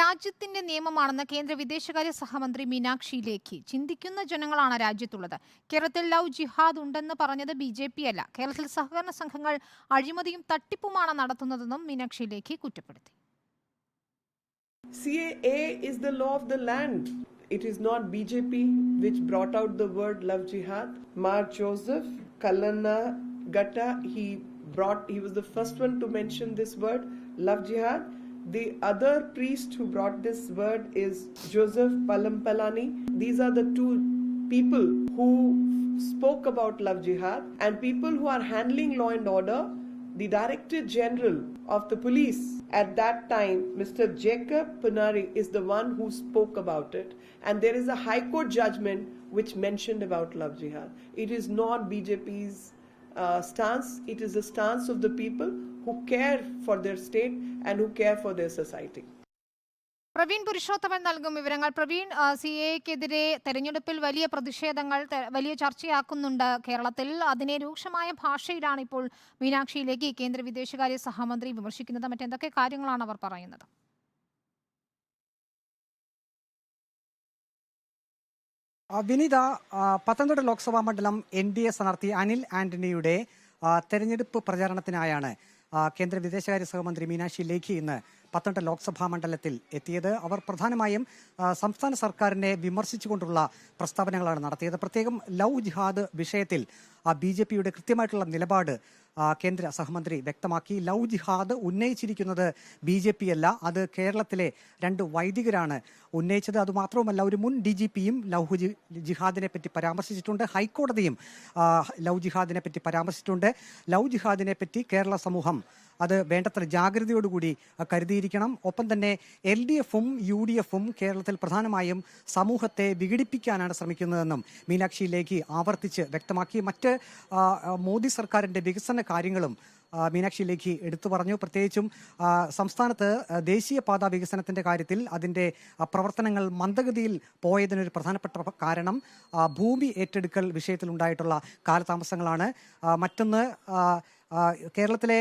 രാജ്യത്തിന്റെ നിയമമാണെന്ന് കേന്ദ്ര വിദേശകാര്യ സഹമന്ത്രി മീനാക്ഷി ലേഖി ചിന്തിക്കുന്ന ജനങ്ങളാണ് രാജ്യത്തുള്ളത് കേരളത്തിൽ ലവ് ജിഹാദ് ഉണ്ടെന്ന് പറഞ്ഞത് ബി ജെ പി അല്ല കേരളത്തിൽ സഹകരണ സംഘങ്ങൾ അഴിമതിയും തട്ടിപ്പുമാണ് നടത്തുന്നതെന്നും മീനാക്ഷി ലേഖി കുറ്റപ്പെടുത്തി CAA is the law of the land. It is not BJP which brought out the word love jihad. Mar Joseph Kalana Gatta, he brought, he was the first one to mention this word, love jihad. The other priest who brought this word is Joseph Palampalani. These are the two people who spoke about love jihad and people who are handling law and order the Director General of the police at that time, Mr. Jacob Punari, is the one who spoke about it. And there is a High Court judgment which mentioned about love jihad. It is not BJP's uh, stance, it is the stance of the people who care for their state and who care for their society. Praveen Purushothaman നൽകും വിവരങ്ങൾ. Praveen C എക്കെതിരെ തെരഞ്ഞെടുപ്പിൽ വലിയ പ്രതിഷേധങ്ങൾ വലിയ ചർച്ചയാക്കുന്നുണ്ട് കേരളത്തിൽ. അതിനെ രൂക്ഷമായ ഭാഷയിലാണ് ഇപ്പോൾ മീനാക്ഷിയിലേക്ക് കേന്ദ്ര വിദേശകാര്യ സഹമന്ത്രി വിമർശിക്കുന്നത്. മറ്റെന്തൊക്കെ കാര്യങ്ങളാണ് അവർ പറയുന്നത്? വിനീത പത്തനംതിട്ട ലോക്സഭാ മണ്ഡലം എൻ ഡി എ സ്ഥാനാർത്ഥി അനിൽ ആന്റണിയുടെ തെരഞ്ഞെടുപ്പ് പ്രചാരണത്തിനായാണ് കേന്ദ്ര വിദേശകാര്യ സഹമന്ത്രി മീനാക്ഷി ലേഖി ഇന്ന് പത്തനംതിട്ട ലോക്സഭാ മണ്ഡലത്തിൽ എത്തിയത്. അവർ പ്രധാനമായും സംസ്ഥാന സർക്കാരിനെ വിമർശിച്ചുകൊണ്ടുള്ള പ്രസ്താവനകളാണ് നടത്തിയത്. പ്രത്യേകം ലവ് ജിഹാദ് വിഷയത്തിൽ ബി ജെ പിയുടെ കൃത്യമായിട്ടുള്ള നിലപാട് കേന്ദ്ര സഹമന്ത്രി വ്യക്തമാക്കി. ലവ് ജിഹാദ് ഉന്നയിച്ചിരിക്കുന്നത് ബി ജെ പി അല്ല അത് കേരളത്തിലെ രണ്ട് വൈദികരാണ് ഉന്നയിച്ചത്. അതുമാത്രവുമല്ല ഒരു മുൻ ഡി ജി പിയും ലവ് ജിഹാദിനെ പറ്റി പരാമർശിച്ചിട്ടുണ്ട്. ഹൈക്കോടതിയും ലവ് ജിഹാദിനെ പറ്റി പരാമർശിച്ചിട്ടുണ്ട്. ലവ് ജിഹാദിനെ പറ്റി കേരള സമൂഹം അത് വേണ്ടത്ര ജാഗ്രതയോടുകൂടി കരുതിയിരിക്കണം. ഒപ്പം തന്നെ എൽ ഡി എഫും യു ഡി എഫും കേരളത്തിൽ പ്രധാനമായും സമൂഹത്തെ വിഘടിപ്പിക്കാനാണ് ശ്രമിക്കുന്നതെന്നും മീനാക്ഷി ലേഖി ആവർത്തിച്ച് വ്യക്തമാക്കി. മറ്റ് മോദി സർക്കാരിന്റെ വികസന കാര്യങ്ങളും മീനാക്ഷി ലേഖി എടുത്തു പറഞ്ഞു. പ്രത്യേകിച്ചും സംസ്ഥാനത്ത് ദേശീയപാത വികസനത്തിന്റെ കാര്യത്തിൽ അതിന്റെ പ്രവർത്തനങ്ങൾ മന്ദഗതിയിൽ പോയതിനൊരു പ്രധാനപ്പെട്ട കാരണം ഭൂമി ഏറ്റെടുക്കൽ വിഷയത്തിലുണ്ടായിട്ടുള്ള കാലതാമസങ്ങളാണ്. മറ്റൊന്ന് കേരളത്തിലെ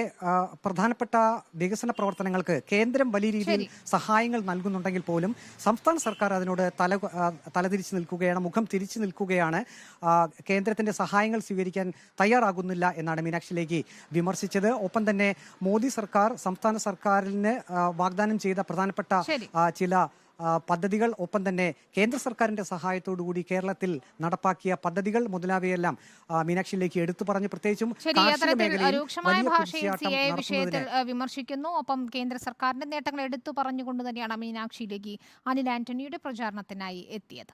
പ്രധാനപ്പെട്ട വികസന പ്രവർത്തനങ്ങൾക്ക് കേന്ദ്രം വലിയ രീതിയിൽ സഹായങ്ങൾ നൽകുന്നുണ്ടെങ്കിൽ പോലും സംസ്ഥാന സർക്കാർ അതിനോട് തല തലതിരിച്ച് നിൽക്കുകയാണ് മുഖം തിരിച്ചു നിൽക്കുകയാണ്. കേന്ദ്രത്തിന്റെ സഹായങ്ങൾ സ്വീകരിക്കാൻ തയ്യാറാകുന്നില്ല എന്നാണ് മീനാക്ഷി ലേഖി വിമർശിച്ചത്. ഒപ്പം തന്നെ മോദി സർക്കാർ സംസ്ഥാന സർക്കാരിന് വാഗ്ദാനം ചെയ്ത പ്രധാനപ്പെട്ട ചില പദ്ധതികൾ ഒപ്പം തന്നെ കേന്ദ്ര സർക്കാരിന്റെ സഹായത്തോടു കൂടി കേരളത്തിൽ നടപ്പാക്കിയ പദ്ധതികൾ മുതലാവയെല്ലാം മീനാക്ഷിയിലേക്ക് എടുത്തു പറഞ്ഞു. പ്രത്യേകിച്ചും രൂക്ഷമായ ഭാഷയിൽ സി എ വിഷയത്തിൽ വിമർശിക്കുന്നു. ഒപ്പം കേന്ദ്ര സർക്കാരിന്റെ നേട്ടങ്ങൾ എടുത്തു പറഞ്ഞുകൊണ്ട് തന്നെയാണ് മീനാക്ഷിയിലേക്ക് അനിൽ ആന്റണിയുടെ പ്രചാരണത്തിനായി എത്തിയത്.